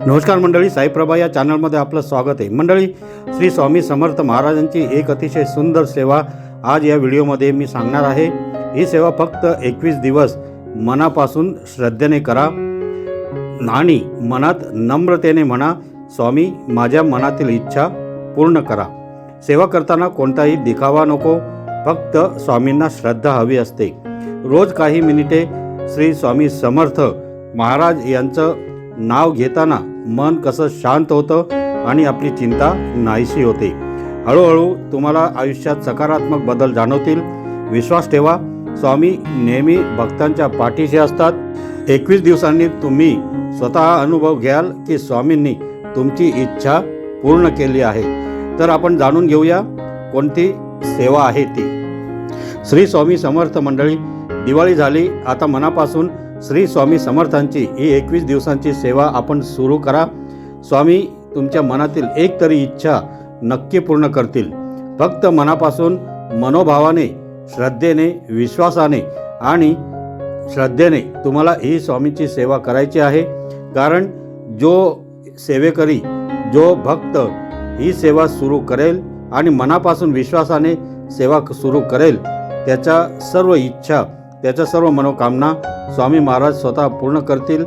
नमस्कार मंडळी साईप्रभा या चॅनलमध्ये आपलं स्वागत आहे. मंडळी श्री स्वामी समर्थ महाराजांची एक अतिशय सुंदर सेवा आज या व्हिडिओमध्ये मी सांगणार आहे. ही सेवा फक्त एकवीस दिवस मनापासून श्रद्धेने करा आणि मनात नम्रतेने म्हणा स्वामी माझ्या मनातील इच्छा पूर्ण करा. सेवा करताना कोणताही दिखावा नको फक्त स्वामींना श्रद्धा हवी असते. रोज काही मिनिटे श्री स्वामी समर्थ महाराज यांचं नाव घेताना मन कसं शांत होतं आणि आपली चिंता नाहीशी होते. हळूहळू तुम्हाला आयुष्यात सकारात्मक बदल जाणवतील. विश्वास ठेवा. स्वामी नेहमी भक्तांच्या पाठीशी असतात. एकवीस दिवसांनी तुम्ही स्वतः अनुभव घ्याल की स्वामींनी तुमची इच्छा पूर्ण केली आहे. तर आपण जाणून घेऊया कोणती सेवा आहे ती. श्री स्वामी समर्थ मंडळी दिवाळी झाली. आता मनापासून श्री स्वामी समर्थांची ही एकवीस दिवसांची सेवा आपण सुरू करा. स्वामी तुमच्या मनातील एक तरी इच्छा नक्की पूर्ण करतील. फक्त मनापासून मनोभावाने श्रद्धेने विश्वासाने आणि श्रद्धेने तुम्हाला ही स्वामींची सेवा करायची आहे. कारण जो सेवेकरी जो भक्त ही सेवा सुरू करेल आणि मनापासून विश्वासाने सेवा सुरू करेल त्याच्या सर्व इच्छा त्याच्या सर्व मनोकामना स्वामी महाराज स्वतः पूर्ण करतील.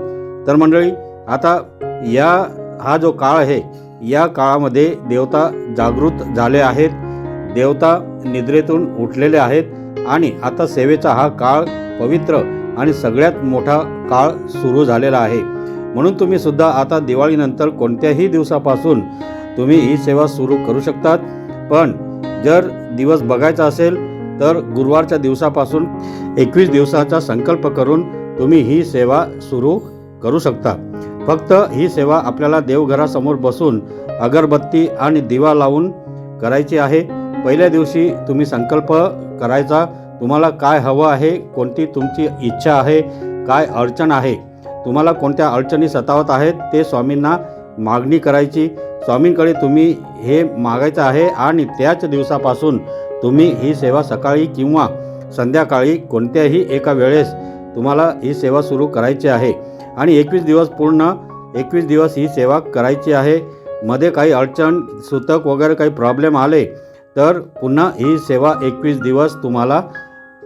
तर मंडळी आता या हा जो काळ आहे या काळामध्ये देवता जागृत झाले आहेत. देवता निद्रेतून उठलेले आहेत आणि आता सेवेचा हा काळ पवित्र आणि सगळ्यात मोठा काळ सुरू झालेला आहे. म्हणून तुम्ही सुद्धा आता दिवाळीनंतर कोणत्याही दिवसापासून तुम्ही ही सेवा सुरू करू शकतात. पण जर दिवस बघायचा असेल तर गुरुवारच्या दिवसापासून एकवीस दिवसाचा संकल्प करून तुम्ही ही सेवा सुरू करू शकता. फक्त ही सेवा आपल्याला देवघरासमोर बसून अगरबत्ती आणि दिवा लावून करायची आहे. पहिल्या दिवशी तुम्ही संकल्प करायचा तुम्हाला काय हवं आहे कोणती तुमची इच्छा आहे काय अडचण आहे तुम्हाला कोणत्या अडचणी सतावत आहेत ते स्वामींना मागणी करायची. स्वामींकडे तुम्ही हे मागायचं आहे आणि त्याच दिवसापासून तुम्ही ही सेवा सकाळी किंवा संध्याकाळी कोणत्याही एका वेळेस तुम्हाला ही सेवा सुरू करायची आहे. आणि एकवीस दिवस पूर्ण एकवीस दिवस ही सेवा करायची आहे. मध्ये काही अडचण सुतक वगैरे काही प्रॉब्लेम आले तर पुन्हा ही सेवा एकवीस दिवस तुम्हाला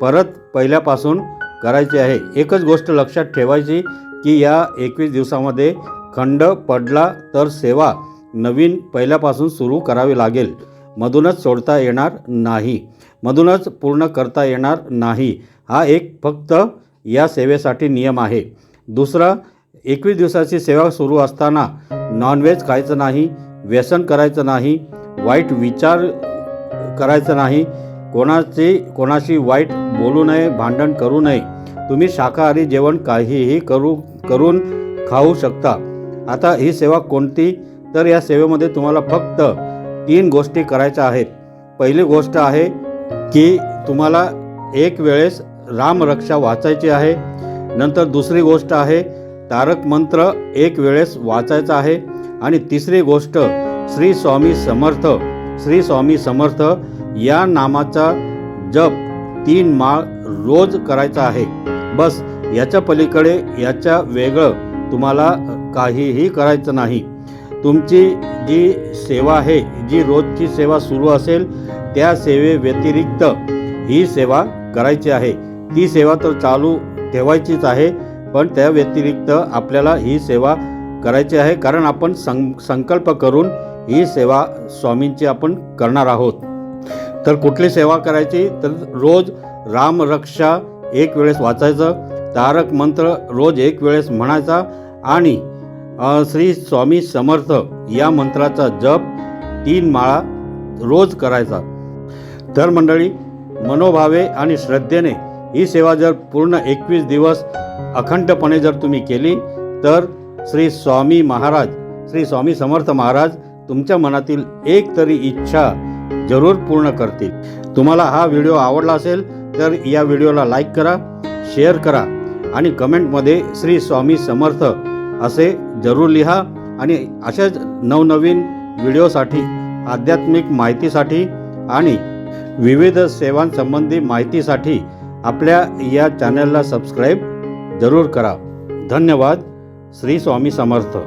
परत पहिल्यापासून करायची आहे. एकच गोष्ट लक्षात ठेवायची की या एकवीस दिवसामध्ये खंड पडला तर सेवा नवीन पहिल्यापासून सुरू करावी लागेल. मधूनच सोडता येणार नाही. मधूनच पूर्ण करता येणार नाही. हा एक फक्त या सेवेसाठी नियम आहे. दुसरा एकवीस दिवसाची सेवा सुरू असताना नॉनव्हेज खायचं नाही व्यसन करायचं नाही वाईट विचार करायचं नाही कोणाची कोणाशी वाईट बोलू नये भांडण करू नये. तुम्ही शाकाहारी जेवण काहीही करू करून खाऊ शकता. आता ही सेवा कोणती? तर या सेवेमध्ये तुम्हाला फक्त तीन गोष्टी करायच्या आहेत. पहिली गोष्ट आहे की तुम्हाला एक वेळेस रामरक्षा वाचायची आहे. नंतर दुसरी गोष्ट आहे तारक मंत्र एक वेळेस वाचायचा आहे. आणि तिसरी गोष्ट श्री स्वामी समर्थ श्री स्वामी समर्थ या नामाचा जप तीन माळ रोज करायचा आहे. बस याच्या पलीकडे याच्या वेगळं तुम्हाला काहीही करायचं नाही. तुमची जी सेवा आहे जी रोजची सेवा सुरू असेल त्या सेवे व्यतिरिक्त ही सेवा करायची आहे. ती सेवा तर चालू ठेवायचीच आहे पण त्या व्यतिरिक्त आपल्याला ही सेवा करायची आहे कारण आपण सं संकल्प करून ही सेवा स्वामींची आपण करणार आहोत. तर कुठली सेवा करायची? तर रोज रामरक्षा एक वेळेस वाचायचं तारक मंत्र रोज एक वेळेस म्हणायचा आणि श्री स्वामी समर्थ या मंत्राचा जप तीन माळा रोज करायचा. तर मंडळी मनोभावे आणि श्रद्धेने ही सेवा जर पूर्ण एकवीस दिवस अखंडपणे जर तुम्ही केली तर श्री स्वामी महाराज श्री स्वामी समर्थ महाराज तुमच्या मनातील एक तरी इच्छा जरूर पूर्ण करतील. तुम्हाला हा व्हिडिओ आवडला असेल तर या व्हिडिओला लाईक करा शेअर करा आणि कमेंटमध्ये श्री स्वामी समर्थ असे जरूर लिहा आणि अशाच नवनवीन व्हिडिओसाठी आध्यात्मिक माहितीसाठी आणि विविध सेवांसंबंधी माहितीसाठी आपल्या या चॅनलला सबस्क्राईब जरूर करा. धन्यवाद. श्री स्वामी समर्थ.